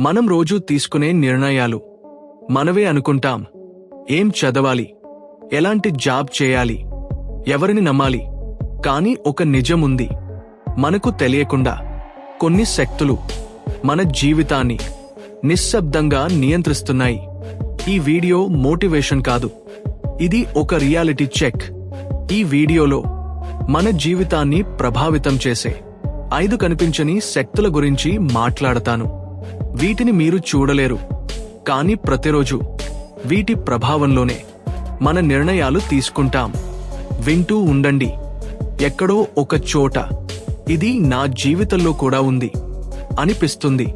మనం రోజూ తీసుకునే నిర్ణయాలు. మనవే అనుకుంటాం. ఏం చదవాలి? ఎలాంటి జాబ్ చేయాలి? ఎవరిని నమ్మాలి? కానీ ఒక నిజముంది. మనకు తెలియకుండా కొన్ని శక్తులు మన జీవితాన్ని నిశ్శబ్దంగా నియంత్రిస్తున్నాయి. ఈ వీడియో మోటివేషన్ కాదు. ఇది ఒక రియాలిటీ చెక్. ఈ వీడియోలో మన జీవితాన్ని ప్రభావితం చేసే ఐదు కనిపించని శక్తుల గురించి మాట్లాడతాను. వీటిని మీరు చూడలేరు. కానీ ప్రతిరోజు వీటి ప్రభావంలోనే మన నిర్ణయాలు తీసుకుంటాం. వింటూ ఉండండి. ఎక్కడో ఒక చోట ఇది నా జీవితంలో కూడా ఉంది అనిపిస్తుంది.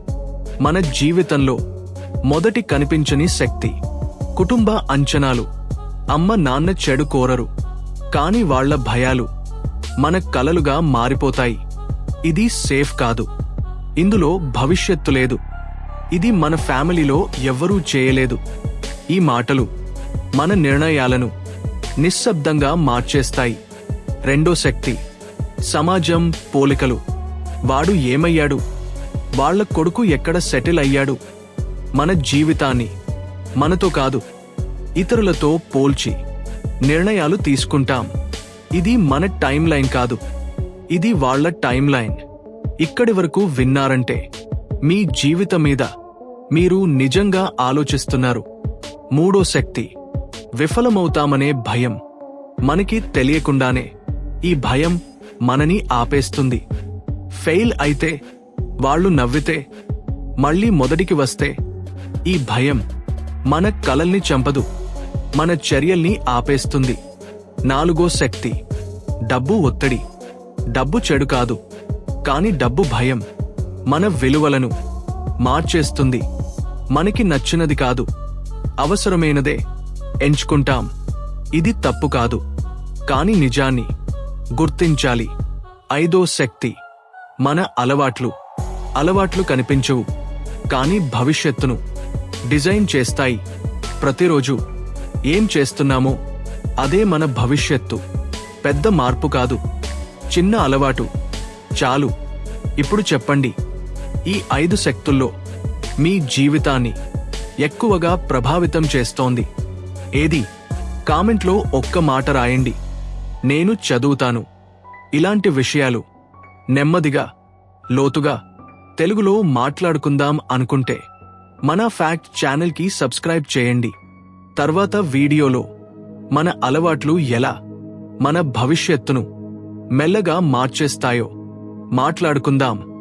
మన జీవితంలో మొదటి కనిపించని శక్తి కుటుంబ అంచనాలు అమ్మ నాన్న చెడు కోరరు కాని వాళ్ళ భయాలు మన కలలుగా మారిపోతాయి. ఇది సేఫ్ కాదు. ఇందులో భవిష్యత్తు లేదు. ఇది మన ఫ్యామిలీలో ఎవ్వరూ చేయలేదు. ఈ మాటలు మన నిర్ణయాలను నిశ్శబ్దంగా మార్చేస్తాయి. రెండో శక్తి సమాజం పోలికలు. వాడు ఏమయ్యాడు? వాళ్ళ కొడుకు ఎక్కడ సెటిల్ అయ్యాడు? మన జీవితాన్ని మనతో కాదు ఇతరులతో పోల్చి నిర్ణయాలు తీసుకుంటాం. ఇది మన టైం లైన్ కాదు. ఇది వాళ్ళ టైం లైన్ ఇక్కడి వరకు విన్నారంటే మీ జీవితం మీద మీరు నిజంగా ఆలోచిస్తున్నారు. మూడో శక్తి విఫలమవుతామనే భయం. మనకి తెలియకుండానే ఈ భయం మనని ఆపేస్తుంది. ఫెయిల్ అయితే వాళ్ళు నవ్వితే మళ్ళీ మొదటికి వస్తే ఈ భయం మన కలల్ని చంపదు మన చర్యల్ని ఆపేస్తుంది. నాలుగో శక్తి డబ్బు ఒత్తిడి. డబ్బు చెడు కాదు కాని డబ్బు భయం మన విలువలను మార్చేస్తుంది. మనకి నచ్చినది కాదు. అవసరమైనదే ఎంచుకుంటాం. ఇది తప్పు కాదు. కాని నిజాన్ని గుర్తించాలి. ఐదో శక్తి మన అలవాట్లు. అలవాట్లు కనిపించవు. కాని భవిష్యత్తును డిజైన్ చేస్తాయి. ప్రతిరోజు ఏం చేస్తున్నామో అదే మన భవిష్యత్తు. పెద్ద మార్పు కాదు. చిన్న అలవాటు. చాలు. ఇప్పుడు చెప్పండి. ఈ ఐదు శక్తుల్లో మీ జీవితాన్ని ఎక్కువగా ప్రభావితం చేస్తోంది. ఏది? కామెంట్లో ఒక్క మాట రాయండి. నేను చదువుతాను. ఇలాంటి విషయాలు నెమ్మదిగా లోతుగా తెలుగులో మాట్లాడుకుందాం అనుకుంటే మన ఫ్యాక్ట్ ఛానల్కి సబ్స్క్రైబ్ చేయండి. తర్వాత వీడియోలో మన అలవాట్లు ఎలా మన భవిష్యత్తును మెల్లగా మార్చేస్తాయో మాట్లాడుకుందాం.